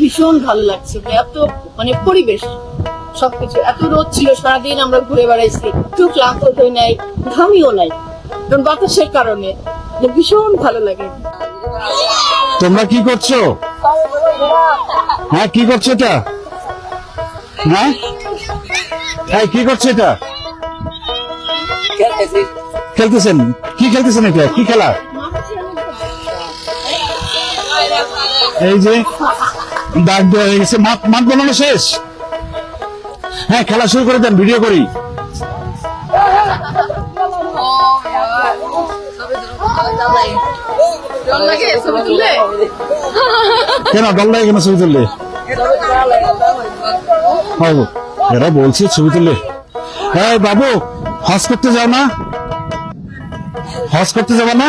ভীষণ ভালো লাগছে মানে এত মানে পরিবেশ সবকিছু। এত রোদ ছিল সারাদিন আমরা ঘুরে বেড়াইছি একটু ক্লান্ত হই নাই ঘামিও নাই। কারণ বাতাসের কারণে ভীষণ ভালো লাগে। তোমরা কি করছ? হ্যাঁ কি করছ এটা? হ্যাঁ? হ্যাঁ কি করছ এটা? খেলতেছেন? কি খেলতেছেন এটা? কি খেলা? এই যে দাগ দেওয়া হয়ে গেছে। শেষ। হ্যাঁ খেলা শুরু করে দেন ভিডিও করি। কেন ডল লাগে কেন ছবি তুললে? এরা বলছে ছবি তুললে। হ্যাঁ বাবু, হজ করতে যাও না? হজ করতে যাব না?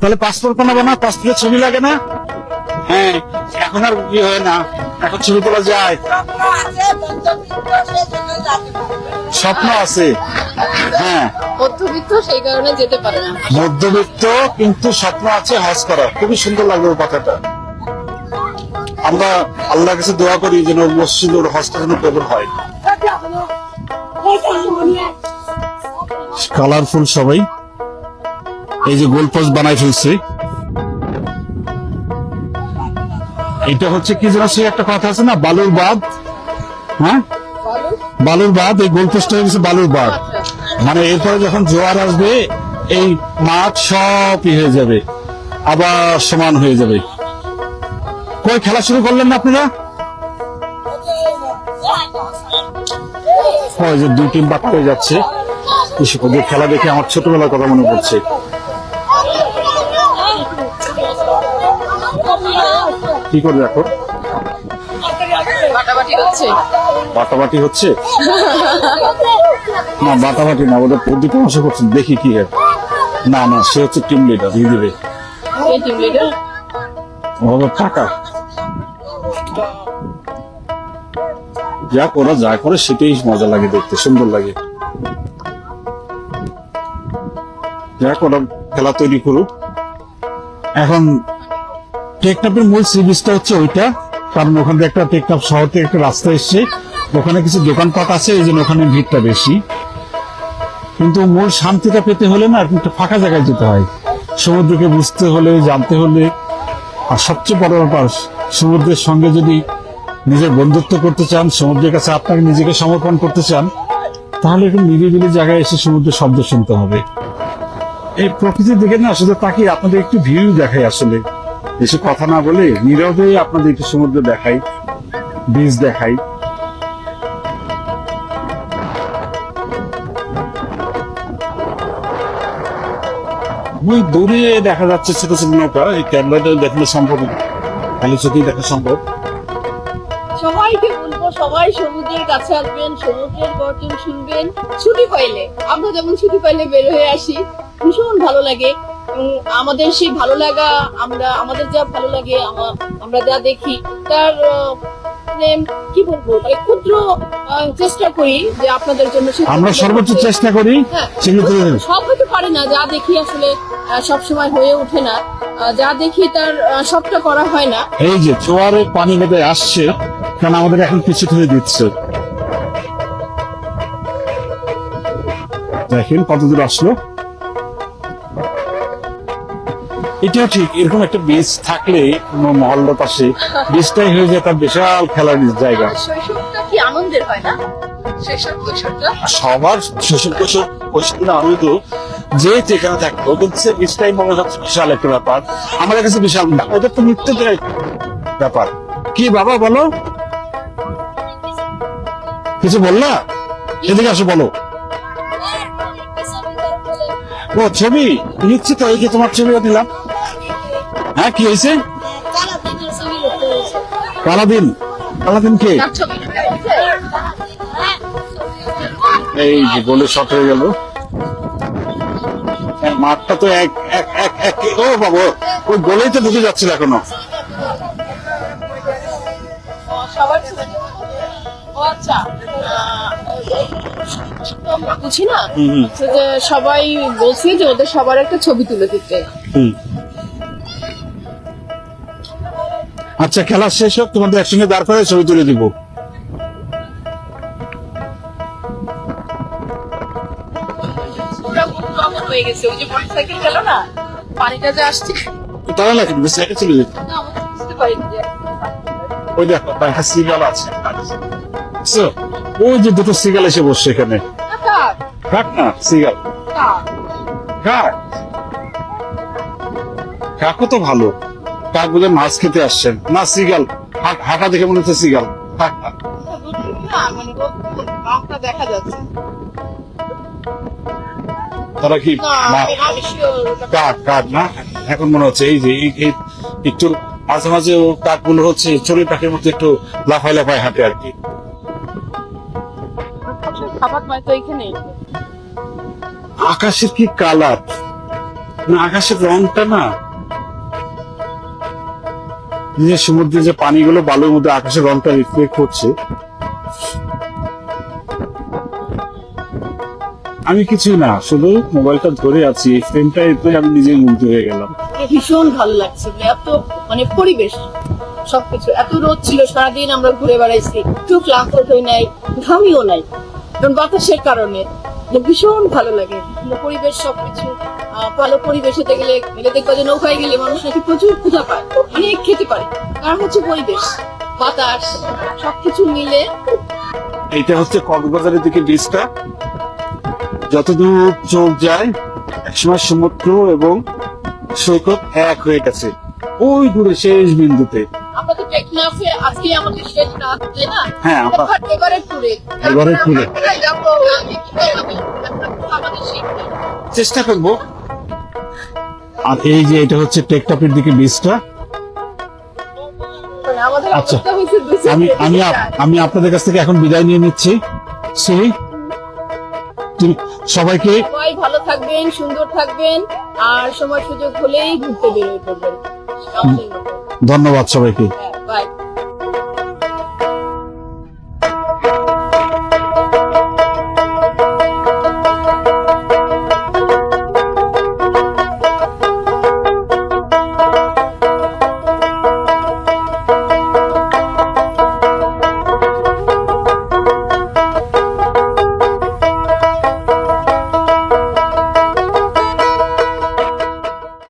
তাহলে পাসপোর্ট বানাবো না? পাসপোর্টের ছবি লাগে না? হ্যাঁ এখন আর কি হয় না। এখন ছবি তোলা যায়। স্বপ্ন আছে। হ্যাঁ। মধ্যবিত্ত সেই কারণে যেতে পারে না। মধ্যবিত্ত কিন্তু স্বপ্ন আছে হজ করা খুবই সুন্দর লাগল কথাটা। আমরা আল্লাহর কাছে দোয়া করি যেন মসজিদের হজটা যেন কবুল হয়। কালারফুল সবাই। এই যে গোল পোস্ট বানাই ফেলছে। এটা হচ্ছে কি যেন সে একটা কথা আছে না? বালুর বাদ হ্যাঁ? বালুর বাদ এই গোল পোস্ট হয়ে গেছে বালুর বাদ মানে এরপরে যখন জোয়ার আসবে, এই মাঠ সব হয়ে যাবে। আবার সমান হয়ে যাবে। কই, খেলা শুরু করলেন না আপনারা? যে দুই টিম বাদ হয়ে যাচ্ছে। কৃষকদের খেলা দেখে আমার ছোটবেলার কথা মনে পড়ছে। কি করবে এখন? বাটাবাটি হচ্ছে? না বাটাবাটি না ওদের প্রতি পরামর্শ করছেন দেখি কি না না সে হচ্ছে টিম লিডার দিয়ে দিবে ওদের টাকা যা করা যা করে সেটাই মজা লাগে দেখতে সুন্দর লাগে। যা করা খেলা তৈরি করুক। এখন টেকনাপের মূল সি বিচটা হচ্ছে ওইটা। কারণ ওখান থেকে একটা টেকনাপ শহর থেকে একটা রাস্তা এসছে। ওখানে কিছু দোকানপাট আছে, এই জন্য ওখানে ভিড়টা বেশি। কিন্তু মূল শান্তিটা পেতে হলে না, একটা ফাঁকা জায়গায় যেতে হয়। সমুদ্রকে বুঝতে হলে, জানতে হলে। আর সবচেয়ে বড় ব্যাপার, সমুদ্রের সঙ্গে যদি নিজের বন্ধুত্ব করতে চান, সমুদ্রের কাছে আপনাকে নিজেকে সমর্পণ করতে চান, তাহলে একটু নিরিবিলি জায়গায় এসে সমুদ্রের শব্দ শুনতে হবে। এই প্রকৃতির দিকে না, শুধু তাকিয়ে আপনাদের একটু ভিউ দেখায় আসলে। বেশি কথা না বলে নীরবে আপনাদের একটু সমুদ্র দেখাই বীজ দেখাই। ওই দূরে দেখা যাচ্ছে ছোট ছোট নৌকা এই ক্যামেরাটা দেখালে সম্ভব খালি চোখেই দেখা সম্ভব। সবাইকে বলব সবাই সমুদ্রের কাছে আসবেন সমুদ্রের গর্জন শুনবেন। ছুটি পাইলে আমরা যেমন ছুটি পাইলে বের হয়ে আসি। ভীষণ ভালো লাগে। এবং আমাদের সেই ভালো লাগা আমরা আমাদের যা ভালো লাগে আমরা যা দেখি তার মানে কি বলব মানে ক্ষুদ্র চেষ্টা করি যে আপনাদের জন্য আমরা সর্বোচ্চ চেষ্টা করি হ্যাঁ। সব হতে পারে না যা দেখি আসলে সব সময় হয়ে ওঠে না। যা দেখি তার সবটা করা হয় না। এই যে জোয়ারে পানি বোধ আসছে কারণ আমাদের এখন কিছু ধরে দিচ্ছে? দেখেন কত দূর আসলো। এটাও ঠিক এরকম একটা বীজ থাকলে কোনো মহল্লার পাশে বীজটাই হয়ে যায় তার বিশাল খেলার জায়গা। শৈশবটা কি আনন্দের হয় না? শৈশব কৈশোরটা সবার শৈশব কৈশোর কৈশোর আনন্দ যে যেখানে থাকতো সে বীজটাই মনে হচ্ছে বিশাল একটা ব্যাপার। আমাদের কাছে বিশাল না ওদের তো নিত্য ব্যাপার। কি বাবা বলো? কিছু বললা এদিকে আসো বলো। ও ছবি? নিচ্ছি তো এই যে তোমার ছবিও দিলাম। হ্যাঁ কি হয়েছে? কালাদিন কালাদিন কে? এই যে গোলে শট হয়ে গেল। মাঠটা তো এক এক এক এক ও বাবু ওই গোলেই তো ঢুকে যাচ্ছিল এখনও। বুঝি না। সবাই বলছে যে ওদের সবার একটা ছবি তুলে দিতে। আচ্ছা খেলা শেষ হোক তোমাদের একসঙ্গে দাঁড় করে ছবি তুলে দিব। ওরা খুব কমন হয়ে গেছে ওই যে মোটরসাইকেল গেল না পানিটা যে আসছে তারা লাগে সাইকেল চলে যেত। না আমরা বুঝতে পারিনি যে ওই দেখো সিগাল আছে ওই যে দুটো সিগাল এসে বসছে এখানে। কাক কাক না সিগাল কাক। কাক। কাকও তো ভালো। কাক বলে মাছ খেতে আসছেন। না সিগাল। হা- হাঁটা দেখে মনে হচ্ছে সিগাল। কাক মানে দেখা যাচ্ছে তারা কি কাক কাক না? এখন মনে হচ্ছে এই যে একটু মাঝে মাঝে ও কাকগুলো হচ্ছে চড়ুই পাখির মতো একটু লাফায় লাফায় হাঁটে আর কি। এখানে? আকাশের কি কালার? না আকাশের রংটা না যে সমুদ্রে যে পানিগুলো বালুর মধ্যে আকাশের রংটা রিফ্লেক্ট করছে। আমি কিছুই না, শুধু মোবাইলটা ধরে আছি, এই ফ্রেমটা এতে আমি নিজেই মুগ্ধ হয়ে গেলাম। ভীষণ ভালো লাগছে এত মানে পরিবেশ, সবকিছু। এত রোদ ছিল, সারাদিন আমরা ঘুরে বেড়াইছি একটু ক্লান্ত হই নাই, ঘামিও নাই। কারণ বাতাসের কারণে ভীষণ ভালো লাগে মানে পরিবেশ সবকিছু ভালো পরিবেশ হতে গেলে গেলে দেখবা যে নৌকায় গেলে মানুষ নাকি প্রচুর ক্ষুধা পায় অনেক খেতে পারে। কারণ হচ্ছে পরিবেশ বাতাস সবকিছু মিলে। এইটা হচ্ছে কক্সবাজারের দিকে বীজটা। যতদূর চোখ যায় একসময় সমুদ্র এবং সৈকত এক হয়ে গেছে। ওই দূরে শেষ বিন্দুতে। আমরা তো টেকনাফে আজকে আমাদের শেষ রাত তাই না? হ্যাঁ, আমরা- এবারে চেষ্টা করব। আর এই যে এটা হচ্ছে টেকটপের দিকে বীজটা আচ্ছা। আমি আমি আমি আপনাদের কাছ থেকে এখন বিদায় নিয়ে নিচ্ছি সেই সবাইকে সবাই ভালো থাকবেন সুন্দর থাকবেন আর সময় সুযোগ হলেই ঘুরতে বেরোয় ধন্যবাদ সবাইকে হ্যাঁ।